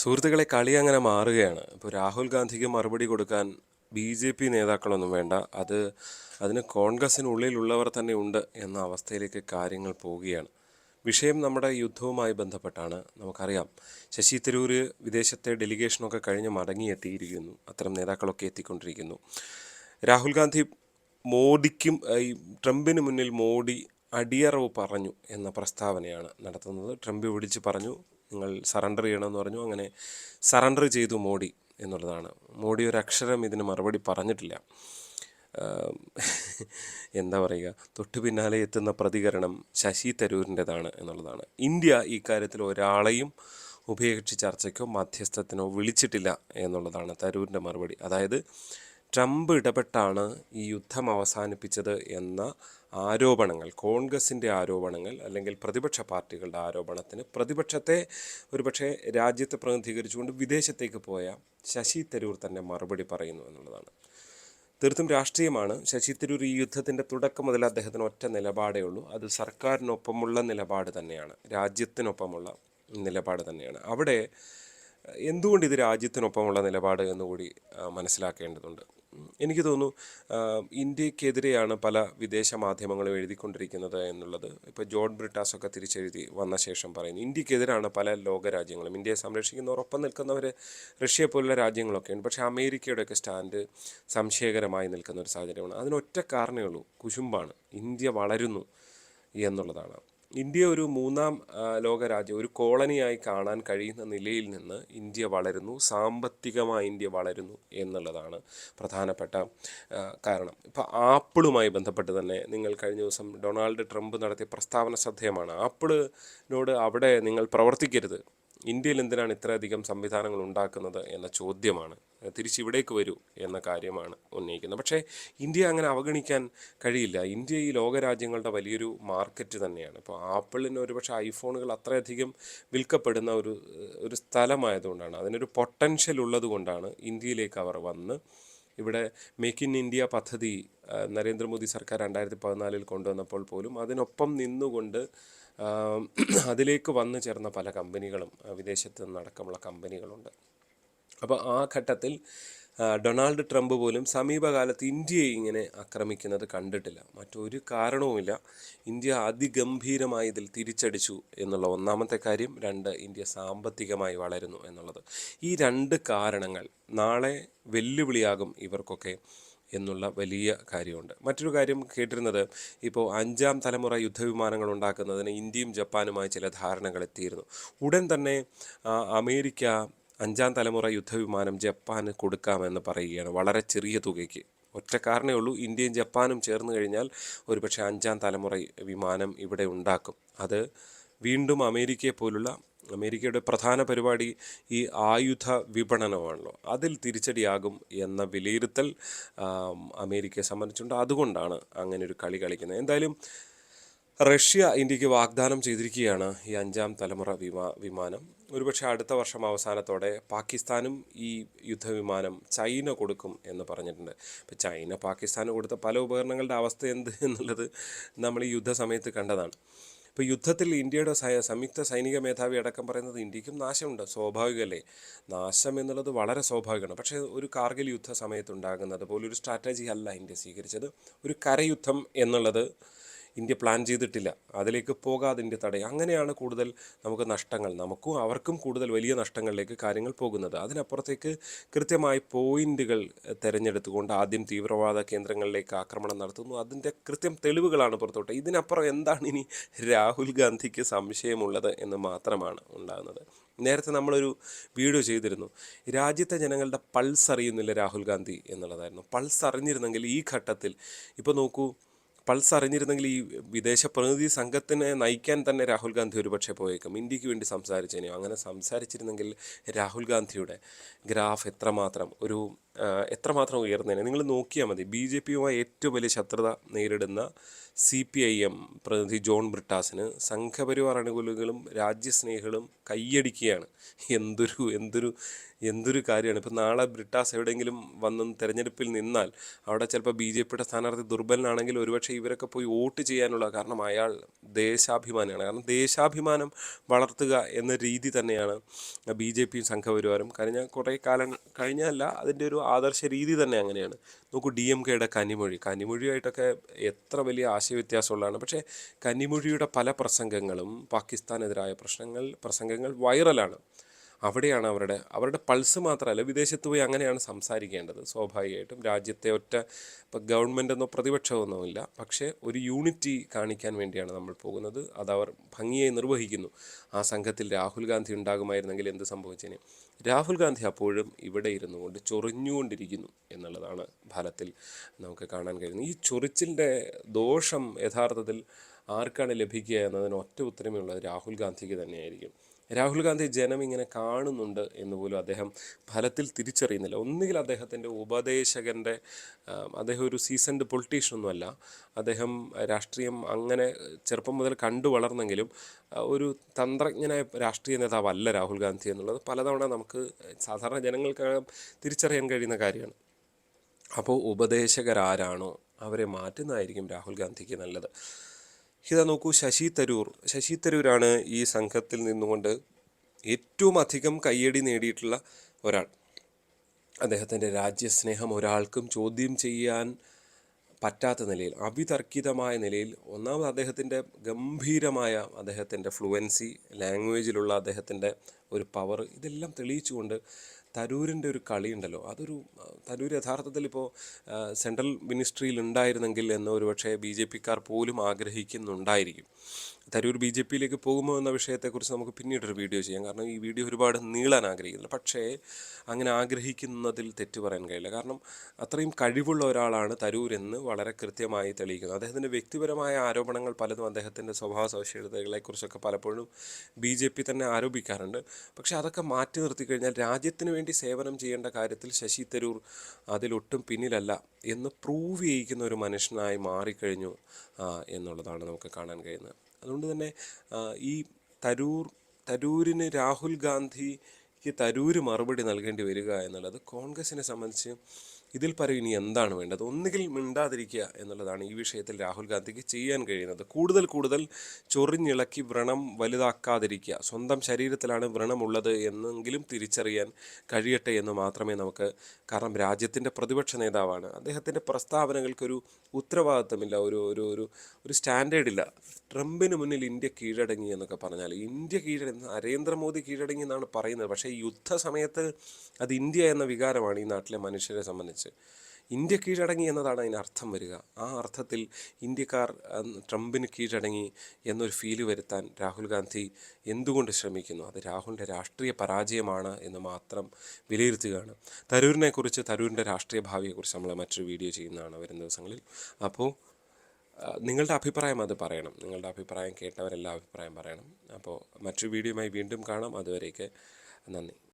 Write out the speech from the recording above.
സുഹൃത്തുക്കളെ കളി അങ്ങനെ മാറുകയാണ്. ഇപ്പോൾ രാഹുൽ ഗാന്ധിക്ക് മറുപടി കൊടുക്കാൻ ബി ജെ പി നേതാക്കളൊന്നും വേണ്ട. അത് അതിന് കോൺഗ്രസിനുള്ളിലുള്ളവർ തന്നെ ഉണ്ട് എന്ന അവസ്ഥയിലേക്ക് കാര്യങ്ങൾ പോവുകയാണ്. വിഷയം നമ്മുടെ യുദ്ധവുമായി ബന്ധപ്പെട്ടാണ്. നമുക്കറിയാം ശശി തരൂർ വിദേശത്തെ ഡെലിഗേഷനൊക്കെ കഴിഞ്ഞ് മടങ്ങിയെത്തിയിരിക്കുന്നു. അത്തരം നേതാക്കളൊക്കെ എത്തിക്കൊണ്ടിരിക്കുന്നു. രാഹുൽ ഗാന്ധി മോഡിക്കും ഈ ട്രംപിന് മുന്നിൽ മോഡി അടിയറവ് പറഞ്ഞു എന്ന പ്രസ്താവനയാണ് നടത്തുന്നത്. ട്രംപ് വിളിച്ച് പറഞ്ഞു നിങ്ങൾ സറണ്ടർ ചെയ്യണമെന്ന് പറഞ്ഞു. അങ്ങനെ സറണ്ടർ ചെയ്തു മോഡി എന്നുള്ളതാണ്. മോഡി ഒരു അക്ഷരം ഇതിന് മറുപടി പറഞ്ഞിട്ടില്ല. എന്താ പറയുക തൊട്ടു പിന്നാലെ എത്തുന്ന പ്രതികരണം ശശി തരൂരിന്റെതാണ് എന്നുള്ളതാണ്. ഇന്ത്യ ഈ കാര്യത്തിൽ ഒരാളെയും ഉഭയകക്ഷി ചർച്ചയ്ക്കോ മധ്യസ്ഥത്തിനോ വിളിച്ചിട്ടില്ല എന്നുള്ളതാണ് തരൂരിന്റെ മറുപടി. അതായത് ട്രംപ് ഇടപെട്ടാണ് ഈ യുദ്ധം അവസാനിപ്പിച്ചത് എന്ന ആരോപണങ്ങൾ കോൺഗ്രസിന്റെ ആരോപണങ്ങൾ അല്ലെങ്കിൽ പ്രതിപക്ഷ പാർട്ടികളുടെ ആരോപണത്തിന് പ്രതിപക്ഷത്തെ ഒരുപക്ഷെ രാജ്യത്തെ പ്രതിനിധീകരിച്ചുകൊണ്ട് വിദേശത്തേക്ക് പോയ ശശി തരൂർ തന്നെ മറുപടി പറയുന്നു എന്നുള്ളതാണ്. തീർത്തും രാഷ്ട്രീയമാണ്. ശശി തരൂർ ഈ യുദ്ധത്തിന്റെ തുടക്കം മുതൽ അദ്ദേഹത്തിന് ഒറ്റ നിലപാടേ ഉള്ളൂ. അത് സർക്കാരിനൊപ്പമുള്ള നിലപാട് തന്നെയാണ്. രാജ്യത്തിനൊപ്പമുള്ള നിലപാട് തന്നെയാണ്. അവിടെ എന്തുകൊണ്ട് ഇത് രാജ്യത്തിനൊപ്പമുള്ള നിലപാട് എന്നുകൂടി മനസ്സിലാക്കേണ്ടതുണ്ട്. എനിക്ക് തോന്നുന്നു ഇന്ത്യക്കെതിരെയാണ് പല വിദേശ മാധ്യമങ്ങളും എഴുതിക്കൊണ്ടിരിക്കുന്നത് എന്നുള്ളത്. ഇപ്പോൾ ബ്രിട്ടാസ് ഒക്കെ തിരിച്ചെഴുതി വന്ന ശേഷം പറയുന്നു. ഇന്ത്യക്കെതിരാണ് പല ലോകരാജ്യങ്ങളും ഇന്ത്യയെ സംരക്ഷിക്കുന്നവർ ഒപ്പം നിൽക്കുന്നവർ റഷ്യ പോലുള്ള രാജ്യങ്ങളൊക്കെയുണ്ട് പക്ഷേ അമേരിക്കയുടെയൊക്കെ സ്റ്റാൻഡ് സംശയകരമായി നിൽക്കുന്ന ഒരു സാഹചര്യമാണ്. അതിനൊറ്റ കാരണമേ ഉള്ളൂ കുശുമ്പാണ്. ഇന്ത്യ വളരുന്നു എന്നുള്ളതാണ്. ഇന്ത്യ ഒരു മൂന്നാം ലോകരാജ്യം ലോക രാജ്യം ഒരു കോളനിയായി കാണാൻ കഴിയുന്ന നിലയിൽ നിന്ന് ഇന്ത്യ വളരുന്നു സാമ്പത്തികമായി ഇന്ത്യ വളരുന്നു എന്നുള്ളതാണ് പ്രധാനപ്പെട്ട കാരണം. ഇപ്പോൾ ആപ്പിളുമായി ബന്ധപ്പെട്ട് തന്നെ നിങ്ങൾ കഴിഞ്ഞ ദിവസം ഡൊണാൾഡ് ട്രംപ് നടത്തിയ പ്രസ്താവന ശ്രദ്ധേയമാണ്. ആപ്പിളിനോട് അവിടെ നിങ്ങൾ പ്രവർത്തിക്കരുത്. ഇന്ത്യയിൽ എന്തിനാണ് ഇത്രയധികം സംവിധാനങ്ങൾ ഉണ്ടാക്കുന്നത് എന്ന ചോദ്യമാണ്. തിരിച്ചിവിടേക്ക് വരൂ എന്ന കാര്യമാണ് ഉന്നയിക്കുന്നത്. പക്ഷേ ഇന്ത്യ അങ്ങനെ അവഗണിക്കാൻ കഴിയില്ല. ഇന്ത്യ ഈ ലോകരാജ്യങ്ങളുടെ വലിയൊരു മാർക്കറ്റ് തന്നെയാണ്. ഇപ്പോൾ ആപ്പിളിന് ഒരുപക്ഷെ ഐഫോണുകൾ അത്രയധികം വിൽക്കപ്പെടുന്ന ഒരു ഒരു സ്ഥലമായതുകൊണ്ടാണ് അതിനൊരു പൊട്ടൻഷ്യൽ ഉള്ളതുകൊണ്ടാണ് ഇന്ത്യയിലേക്ക് അവർ വന്ന് ഇവിടെ മേക്ക് ഇൻ ഇന്ത്യ പദ്ധതി നരേന്ദ്രമോദി സർക്കാർ രണ്ടായിരത്തി പതിനാലിൽ കൊണ്ടുവന്നപ്പോൾ പോലും അതിനൊപ്പം നിന്നുകൊണ്ട് അതിലേക്ക് വന്നു ചേർന്ന പല കമ്പനികളും വിദേശത്ത് നിന്നടക്കമുള്ള കമ്പനികളുണ്ട്. അപ്പോൾ ആ ഘട്ടത്തിൽ ഡൊണാൾഡ് ട്രംപ് പോലും സമീപകാലത്ത് ഇന്ത്യയെ ഇങ്ങനെ ആക്രമിക്കുന്നത് കണ്ടിട്ടില്ല. മറ്റൊരു കാരണവുമില്ല. ഇന്ത്യ അതിഗംഭീരമായി ഇതിൽ തിരിച്ചടിച്ചു എന്നുള്ള ഒന്നാമത്തെ കാര്യം രണ്ട് ഇന്ത്യ സാമ്പത്തികമായി വളരുന്നു എന്നുള്ളത്. ഈ രണ്ട് കാരണങ്ങൾ നാളെ വെല്ലുവിളിയാകും ഇവർക്കൊക്കെ. എന്നുള്ള വലിയ കാര്യമുണ്ട്. മറ്റൊരു കാര്യം കേട്ടിരുന്നത് ഇപ്പോൾ അഞ്ചാം തലമുറ യുദ്ധവിമാനങ്ങൾ ഉണ്ടാക്കുന്നതിന് ഇന്ത്യയും ജപ്പാനുമായി ചില ധാരണകൾ എത്തിയിരുന്നു. ഉടൻ തന്നെ അമേരിക്ക അഞ്ചാം തലമുറ യുദ്ധവിമാനം ജപ്പാന് കൊടുക്കാമെന്ന് പറയുകയാണ് വളരെ ചെറിയ തുകയ്ക്ക്. ഒറ്റ കാരണമേ ഉള്ളൂ ഇന്ത്യയും ജപ്പാനും ചേർന്ന് കഴിഞ്ഞാൽ ഒരുപക്ഷെ അഞ്ചാം തലമുറ വിമാനം ഇവിടെ ഉണ്ടാക്കും. അത് വീണ്ടും അമേരിക്കയെ പോലുള്ള അമേരിക്കയുടെ പ്രധാന പരിപാടി ഈ ആയുധ വിപണനമാണല്ലോ. അതിൽ തിരിച്ചടിയാകും എന്ന വിലയിരുത്തൽ അമേരിക്കയെ സംബന്ധിച്ചുണ്ട്. അതുകൊണ്ടാണ് അങ്ങനെ ഒരു കളി കളിക്കുന്നത്. എന്തായാലും റഷ്യ ഇന്ത്യയ്ക്ക് വാഗ്ദാനം ചെയ്തിരിക്കുകയാണ് ഈ അഞ്ചാം തലമുറ വിമാ വിമാനം. ഒരുപക്ഷെ അടുത്ത വർഷം അവസാനത്തോടെ പാകിസ്ഥാനും ഈ യുദ്ധവിമാനം ചൈന കൊടുക്കും എന്ന് പറഞ്ഞിട്ടുണ്ട്. ഇപ്പോൾ ചൈന പാകിസ്ഥാന് കൊടുത്ത പല ഉപകരണങ്ങളുടെ അവസ്ഥ എന്ത് എന്നുള്ളത് നമ്മൾ ഈ യുദ്ധ സമയത്ത് കണ്ടതാണ്. ഇപ്പോൾ യുദ്ധത്തിൽ ഇന്ത്യയുടെ സംയുക്ത സൈനിക മേധാവി അടക്കം പറയുന്നത് ഇന്ത്യക്കും നാശമുണ്ട് സ്വാഭാവികമല്ലേ? നാശം എന്നുള്ളത് വളരെ സ്വാഭാവികമാണ്. പക്ഷേ ഒരു കാർഗിൽ യുദ്ധ സമയത്തുണ്ടാകുന്നത് പോലൊരു സ്ട്രാറ്റജി അല്ല ഇന്ത്യ സ്വീകരിച്ചത്. ഒരു കരയുദ്ധം എന്നുള്ളത് ഇന്ത്യ പ്ലാൻ ചെയ്തിട്ടില്ല. അതിലേക്ക് പോകാതെ ഇന്ത്യ തടയും. അങ്ങനെയാണ് കൂടുതൽ നമുക്ക് നഷ്ടങ്ങൾ. നമുക്കും അവർക്കും കൂടുതൽ വലിയ നഷ്ടങ്ങളിലേക്ക് കാര്യങ്ങൾ പോകുന്നത്. അതിനപ്പുറത്തേക്ക് കൃത്യമായി പോയിന്റുകൾ തിരഞ്ഞെടുത്തുകൊണ്ട് ആദ്യം തീവ്രവാദ കേന്ദ്രങ്ങളിലേക്ക് ആക്രമണം നടത്തുന്നു. അതിന്റെ കൃത്യം തെളിവുകളാണ് പുറത്തോട്ട്. ഇതിനപ്പുറം എന്താണ് ഇനി രാഹുൽ ഗാന്ധിക്ക് സംശയമുള്ളത് എന്ന് മാത്രമാണ് ഉണ്ടാകുന്നത്. നേരത്തെ നമ്മളൊരു വീഡിയോ ചെയ്തിരുന്നു. രാജ്യത്തെ ജനങ്ങളുടെ പൾസ് അറിയുന്നില്ല രാഹുൽ ഗാന്ധി എന്നുള്ളതായിരുന്നു. പൾസ് അറിഞ്ഞിരുന്നെങ്കിൽ ഈ ഘട്ടത്തിൽ ഇപ്പോൾ നോക്കൂ പൾസ് അറിഞ്ഞിരുന്നെങ്കിൽ ഈ വിദേശ പ്രതിനിധി സംഘത്തിനെ നയിക്കാൻ തന്നെ രാഹുൽ ഗാന്ധി ഒരുപക്ഷെ പോയേക്കും. ഇന്ത്യയ്ക്ക് വേണ്ടി സംസാരിച്ചേനെയോ അങ്ങനെ സംസാരിച്ചിരുന്നെങ്കിൽ രാഹുൽ ഗാന്ധിയുടെ ഗ്രാഫ് എത്രമാത്രം ഒരു എത്രമാത്രം ഉയർന്നതിനെ നിങ്ങൾ നോക്കിയാൽ മതി. ബി ജെ പിയുമായി ഏറ്റവും വലിയ ശത്രുത നേരിടുന്ന സി പി ഐ എം പ്രതിനിധി ജോൺ ബ്രിട്ടാസിന് സംഘപരിവാർ അനുകൂലികളും രാജ്യസ്നേഹികളും കൈയടിക്കുകയാണ്. എന്തൊരു എന്തൊരു എന്തൊരു കാര്യമാണ്. ഇപ്പം നാളെ ബ്രിട്ടാസ് എവിടെയെങ്കിലും വന്ന് തിരഞ്ഞെടുപ്പിൽ നിന്നാൽ അവിടെ ചിലപ്പോൾ ബി ജെ പിയുടെ സ്ഥാനാർത്ഥി ദുർബലനാണെങ്കിൽ ഒരുപക്ഷെ ഇവരൊക്കെ പോയി വോട്ട് ചെയ്യാനുള്ള കാരണം അയാൾ ദേശാഭിമാനിയാണ് കാരണം ദേശാഭിമാനം വളർത്തുക എന്ന രീതി തന്നെയാണ് ബി ജെ പിയും സംഘപരിവാരം കഴിഞ്ഞ കുറേ കാലം കഴിഞ്ഞല്ല അതിന്റെ ഒരു ആദർശ രീതി തന്നെ അങ്ങനെയാണ്. നോക്കൂ ഡി എം കെയുടെ കനിമൊഴി. കനിമൊഴിയായിട്ടൊക്കെ എത്ര വലിയ ആശയവ്യത്യാസമുള്ളതാണ്. പക്ഷേ കനിമൊഴിയുടെ പല പ്രസംഗങ്ങളും പാകിസ്ഥാനെതിരായ പ്രശ്നങ്ങൾ പ്രസംഗങ്ങൾ വൈറലാണ്. അവിടെയാണ് അവരുടെ അവരുടെ പൾസ് മാത്രമല്ല വിദേശത്ത് പോയി അങ്ങനെയാണ് സംസാരിക്കേണ്ടത്. സ്വാഭാവികമായിട്ടും രാജ്യത്തെ ഒറ്റ ഇപ്പം ഗവൺമെന്റ് എന്നോ പ്രതിപക്ഷമൊന്നോ ഇല്ല. പക്ഷേ ഒരു യൂണിറ്റി കാണിക്കാൻ വേണ്ടിയാണ് നമ്മൾ പോകുന്നത്. അത് അവർ ഭംഗിയായി നിർവഹിക്കുന്നു. ആ സംഘത്തിൽ രാഹുൽ ഗാന്ധി ഉണ്ടാകുമായിരുന്നെങ്കിൽ എന്ത് സംഭവിച്ചേനെ? രാഹുൽ ഗാന്ധി അപ്പോഴും ഇവിടെ ഇരുന്നു കൊണ്ട് ചൊറിഞ്ഞുകൊണ്ടിരിക്കുന്നു എന്നുള്ളതാണ് ഫലത്തിൽ നമുക്ക് കാണാൻ കഴിയുന്നത്. ഈ ചൊറിച്ചിലിന്റെ ദോഷം യഥാർത്ഥത്തിൽ ആർക്കാണ് ലഭിക്കുക എന്നതിന് ഒറ്റ ഉത്തരമേ ഉള്ളത് രാഹുൽ ഗാന്ധിക്ക് തന്നെയായിരിക്കും. രാഹുൽ ഗാന്ധി ജനം ഇങ്ങനെ കാണുന്നുണ്ട് എന്ന് പോലും അദ്ദേഹം ഫലത്തിൽ തിരിച്ചറിയുന്നില്ല. ഒന്നുകിൽ അദ്ദേഹത്തിന്റെ ഉപദേശകന്റെ അദ്ദേഹം ഒരു സീസൺഡ് പൊളിറ്റീഷ്യനൊന്നുമല്ല അദ്ദേഹം രാഷ്ട്രീയം അങ്ങനെ ചെറുപ്പം മുതൽ കണ്ടു വളർന്നെങ്കിലും ഒരു തന്ത്രജ്ഞനായ രാഷ്ട്രീയ നേതാവല്ല രാഹുൽ ഗാന്ധി എന്നുള്ളത് പലതവണ നമുക്ക് സാധാരണ ജനങ്ങൾക്ക് തിരിച്ചറിയാൻ കഴിയുന്ന കാര്യമാണ്. അപ്പോൾ ഉപദേശകരാരാണോ? അവരെ മാറ്റുന്നതായിരിക്കും രാഹുൽ ഗാന്ധിക്ക് നല്ലത്. ഇതാ നോക്കൂ ശശി തരൂർ. ശശി തരൂരാണ് ഈ സംഘത്തിൽ നിന്നുകൊണ്ട് ഏറ്റവും അധികം കയ്യടി നേടിയിട്ടുള്ള ഒരാൾ. അദ്ദേഹത്തിന്റെ രാജ്യസ്നേഹം ഒരാൾക്കും ചോദ്യം ചെയ്യാൻ പറ്റാത്ത നിലയിൽ അവിതർക്കിതമായ നിലയിൽ ഒന്നാമത് അദ്ദേഹത്തിന്റെ ഗംഭീരമായ അദ്ദേഹത്തിന്റെ ഫ്ലുവൻസി ലാംഗ്വേജിലുള്ള അദ്ദേഹത്തിന്റെ ഒരു പവർ ഇതെല്ലാം തെളിയിച്ചുകൊണ്ട് തരൂരിന്റെ ഒരു കളിയുണ്ടല്ലോ അതൊരു തരൂർ യഥാർത്ഥത്തിൽ ഇപ്പോൾ സെൻട്രൽ മിനിസ്ട്രിയിൽ ഉണ്ടായിരുന്നെങ്കിൽ എന്ന് ഒരുപക്ഷെ ബി ജെ പിക്കാർ പോലും ആഗ്രഹിക്കുന്നുണ്ടായിരിക്കും. തരൂർ ബി ജെ പിയിലേക്ക് പോകുമോ എന്ന വിഷയത്തെക്കുറിച്ച് നമുക്ക് പിന്നീടൊരു വീഡിയോ ചെയ്യാം. കാരണം ഈ വീഡിയോ ഒരുപാട് നീളാൻ ആഗ്രഹിക്കുന്നില്ല. പക്ഷേ അങ്ങനെ ആഗ്രഹിക്കുന്നതിൽ തെറ്റ് പറയാൻ കഴിയില്ല. കാരണം അത്രയും കഴിവുള്ള ഒരാളാണ് തരൂർ എന്ന് വളരെ കൃത്യമായി തെളിയിക്കുന്നത്. അദ്ദേഹത്തിന്റെ വ്യക്തിപരമായ ആരോപണങ്ങൾ പലതും അദ്ദേഹത്തിന്റെ സ്വഭാവ സവിശേഷതകളെക്കുറിച്ചൊക്കെ പലപ്പോഴും ബി ജെ പി തന്നെ ആരോപിക്കാറുണ്ട്. പക്ഷേ അതൊക്കെ മാറ്റി നിർത്തി കഴിഞ്ഞാൽ രാജ്യത്തിന് വേണ്ടി സേവനം ചെയ്യേണ്ട കാര്യത്തിൽ ശശി തരൂർ അതിലൊട്ടും പിന്നിലല്ല എന്ന് പ്രൂവ് ചെയ്യിക്കുന്ന ഒരു മനുഷ്യനായി മാറിക്കഴിഞ്ഞു എന്നുള്ളതാണ് നമുക്ക് കാണാൻ കഴിയുന്നത്. അതുകൊണ്ട് തന്നെ ഈ തരൂർ തരൂരിന് രാഹുൽ ഗാന്ധിക്ക് തരൂര് മറുപടി നൽകേണ്ടി വരിക എന്നുള്ളത് കോൺഗ്രസിനെ സംബന്ധിച്ച് ഇതിൽ പറയും ഇനി എന്താണ് വേണ്ടത്? ഒന്നുകിൽ മിണ്ടാതിരിക്കുക എന്നുള്ളതാണ് ഈ വിഷയത്തിൽ രാഹുൽ ഗാന്ധിക്ക് ചെയ്യാൻ കഴിയുന്നത്. കൂടുതൽ കൂടുതൽ ചൊറിഞ്ഞിളക്കി വ്രണം വലുതാക്കാതിരിക്കുക. സ്വന്തം ശരീരത്തിലാണ് വ്രണമുള്ളത് എന്നെങ്കിലും തിരിച്ചറിയാൻ കഴിയട്ടെ എന്ന് മാത്രമേ നമുക്ക് കാരണം രാജ്യത്തിന്റെ പ്രതിപക്ഷ നേതാവാണ്. അദ്ദേഹത്തിന്റെ പ്രസ്താവനകൾക്കൊരു ഉത്തരവാദിത്തമില്ല. ഒരു ഒരു ഒരു ഒരു സ്റ്റാൻഡേർഡ് ഇല്ല ട്രംപിന് മുന്നിൽ ഇന്ത്യ കീഴടങ്ങി എന്നൊക്കെ പറഞ്ഞാൽ ഇന്ത്യ കീഴടങ്ങി നരേന്ദ്രമോദി കീഴടങ്ങി എന്നാണ് പറയുന്നത്. പക്ഷേ യുദ്ധ സമയത്ത് അത് ഇന്ത്യ എന്ന വികാരമാണ് ഈ നാട്ടിലെ മനുഷ്യരെ സംബന്ധിച്ച്. ഇന്ത്യ കീഴടങ്ങി എന്നതാണ് അതിന് അർത്ഥം വരിക. ആ അർത്ഥത്തിൽ ഇന്ത്യക്കാർ ട്രംപിന് കീഴടങ്ങി എന്നൊരു ഫീൽ വരുത്താൻ രാഹുൽ ഗാന്ധി എന്തുകൊണ്ട് ശ്രമിക്കുന്നു? അത് രാഹുലിന്റെ രാഷ്ട്രീയ പരാജയമാണ് എന്ന് മാത്രം വിലയിരുത്തുകയാണ്. തരൂരിനെക്കുറിച്ച് തരൂരിന്റെ രാഷ്ട്രീയ ഭാവിയെക്കുറിച്ച് നമ്മൾ മറ്റൊരു വീഡിയോ ചെയ്യുന്നതാണ് വരുന്ന ദിവസങ്ങളിൽ. അപ്പോൾ നിങ്ങളുടെ അഭിപ്രായം അത് പറയണം. നിങ്ങളുടെ അഭിപ്രായം കേട്ടവരെല്ലാം അഭിപ്രായം പറയണം. അപ്പോൾ മറ്റൊരു വീഡിയോയുമായി വീണ്ടും കാണാം. അതുവരേക്ക് നന്ദി.